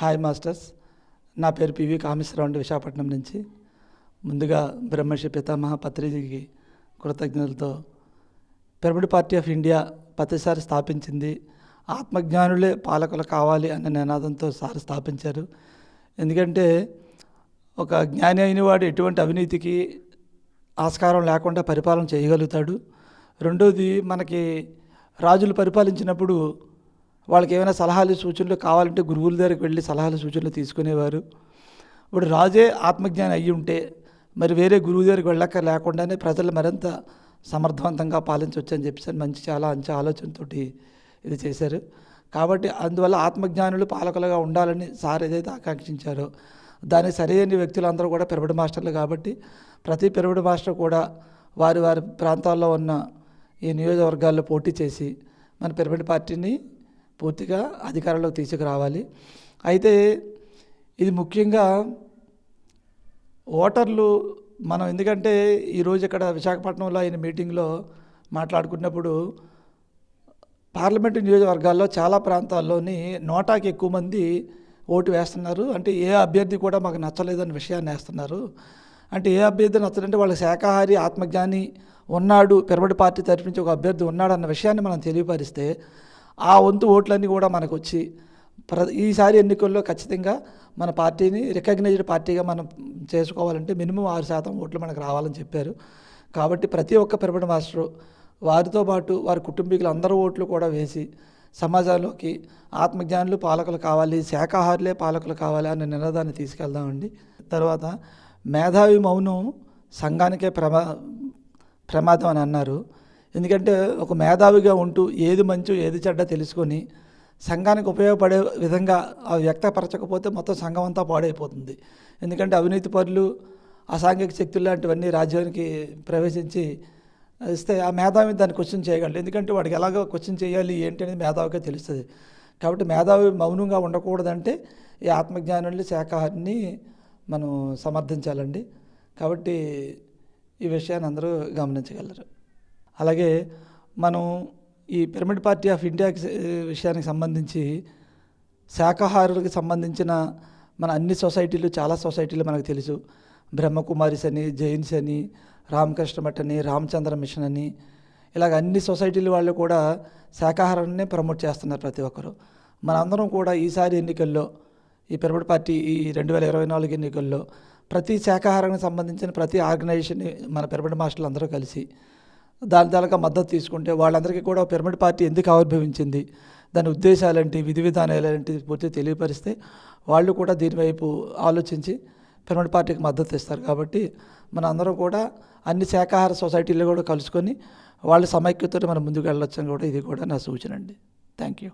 Hi masters నా పేరు PV Kameswara Rao Visakhapatnam నుంచి. ముందుగా బ్రహ్మర్షి పితామహ పత్రికకి కృతజ్ఞతలతో పిరమిడ్ పార్టీ ఆఫ్ ఇండియా ప్రతిసారి స్థాపించింది. ఆత్మజ్ఞానులే పాలకులు కావాలి అనే నినాదంతో సార్ స్థాపించారు. ఎందుకంటే ఒక జ్ఞాని అయిన వాడు ఎటువంటి అవినీతికి ఆస్కారం లేకుండా పరిపాలన చేయగలుగుతాడు. రెండోది మనకి రాజులు పరిపాలించినప్పుడు వాళ్ళకి ఏమైనా సలహాలు సూచనలు కావాలంటే గురువుల దగ్గరికి వెళ్ళి సలహాలు సూచనలు తీసుకునేవారు. ఇప్పుడు రాజే ఆత్మజ్ఞానం అయ్యి ఉంటే మరి వేరే గురువు దగ్గరికి వెళ్ళక లేకుండానే ప్రజలు మరింత సమర్థవంతంగా పాలించవచ్చు అని చెప్పేసి మంచి చాలా మంచి ఆలోచనతోటి ఇది చేశారు. కాబట్టి అందువల్ల ఆత్మజ్ఞానులు పాలకులుగా ఉండాలని సార్ ఏదైతే ఆకాంక్షించారో దానికి సరైన వ్యక్తులందరూ కూడా పిరమిడ్ మాస్టర్లు కాబట్టి ప్రతి పిరమిడ్ మాస్టర్ కూడా వారి వారి ప్రాంతాల్లో ఉన్న ఈ నియోజకవర్గాల్లో పోటీ చేసి మన పిరమిడ్ పార్టీని పూర్తిగా అధికారంలోకి తీసుకురావాలి. అయితే ఇది ముఖ్యంగా ఓటర్లు మనం ఎందుకంటే ఈరోజు ఇక్కడ విశాఖపట్నంలో అయిన మీటింగ్లో మాట్లాడుకున్నప్పుడు పార్లమెంటు నియోజకవర్గాల్లో చాలా ప్రాంతాల్లోని నోటాకి ఎక్కువ మంది ఓటు వేస్తున్నారు. అంటే ఏ అభ్యర్థి కూడా మాకు నచ్చలేదన్న విషయాన్ని వేస్తున్నారు. అంటే ఏ అభ్యర్థి నచ్చలేదంటే వాళ్ళ శాకాహారి ఆత్మజ్ఞాని ఉన్నాడు పెరబడి పార్టీ తరఫు నుంచి ఒక అభ్యర్థి ఉన్నాడు అన్న విషయాన్ని మనం తెలియపరిస్తే ఆ వంతు ఓట్లన్నీ కూడా మనకు వచ్చి ప్ర ఈసారి ఎన్నికల్లో ఖచ్చితంగా మన పార్టీని రికగ్నైజ్డ్ పార్టీగా మనం చేసుకోవాలంటే మినిమం ఆరు శాతం ఓట్లు మనకు రావాలని చెప్పారు. కాబట్టి ప్రతి ఒక్క పిరమిడ్ మాస్టరు వారితో పాటు వారి కుటుంబీకులు అందరూ ఓట్లు కూడా వేసి సమాజంలోకి ఆత్మజ్ఞానులు పాలకులు కావాలి శాకాహారులే పాలకులు కావాలి అనే నినాదాన్ని తీసుకెళ్దామండి. తర్వాత మేధావి మౌనం సంఘానికే ప్రమా ప్రమాదం అని అన్నారు. ఎందుకంటే ఒక మేధావిగా ఉంటూ ఏది మంచో ఏది చెడ్డ తెలుసుకొని సంఘానికి ఉపయోగపడే విధంగా అవి వ్యక్తపరచకపోతే మొత్తం సంఘం అంతా పాడైపోతుంది. ఎందుకంటే అవినీతి పరులు అసాంఘిక శక్తులు లాంటివన్నీ రాజ్యానికి ప్రవేశించి ఇస్తే ఆ మేధావి దాన్ని క్వశ్చన్ చేయగలరు. ఎందుకంటే వాడికి ఎలాగో క్వశ్చన్ చేయాలి ఏంటి అనేది మేధావిగా తెలుస్తుంది. కాబట్టి మేధావి మౌనంగా ఉండకూడదంటే ఈ ఆత్మజ్ఞానుల్ని శాఖాహారిని మనం సమర్థించాలండి. కాబట్టి ఈ విషయాన్ని అందరూ గమనించగలరు. అలాగే మనం ఈ పిరమిడ్ పార్టీ ఆఫ్ ఇండియాకి విషయానికి సంబంధించి శాకాహారులకు సంబంధించిన మన అన్ని సొసైటీలు చాలా సొసైటీలు మనకు తెలుసు. బ్రహ్మకుమారిస్ అని జైన్స్ అని రామకృష్ణ మఠ్ అని రామచంద్ర మిషన్ అని ఇలాగ అన్ని సొసైటీల వాళ్ళు కూడా శాకాహారాన్ని ప్రమోట్ చేస్తున్నారు ప్రతి ఒక్కరు. మనందరం కూడా ఈసారి ఎన్నికల్లో ఈ పిరమిడ్ పార్టీ ఈ రెండు వేల ఇరవై నాలుగు ఎన్నికల్లో ప్రతి శాకాహారానికి సంబంధించిన ప్రతి ఆర్గనైజేషన్ మన పిరమిడ్ మాస్టర్లు అందరూ కలిసి దాని తాలూకా మద్దతు తీసుకుంటే వాళ్ళందరికీ కూడా పిరమిడ్ పార్టీ ఎందుకు ఆవిర్భవించింది? దాని ఉద్దేశాలేంటి? విధి విధానాలు ఏంటి పూర్తి తెలియపరిస్తే వాళ్ళు కూడా దీనివైపు ఆలోచించి పిరమిడ్ పార్టీకి మద్దతు ఇస్తారు. కాబట్టి మనందరం కూడా అన్ని శాకాహార సొసైటీలు కూడా కలుసుకొని వాళ్ళ సమైక్యతతో మనం ముందుకు వెళ్ళొచ్చని కూడా ఇది కూడా నా సూచన అండి. Thank you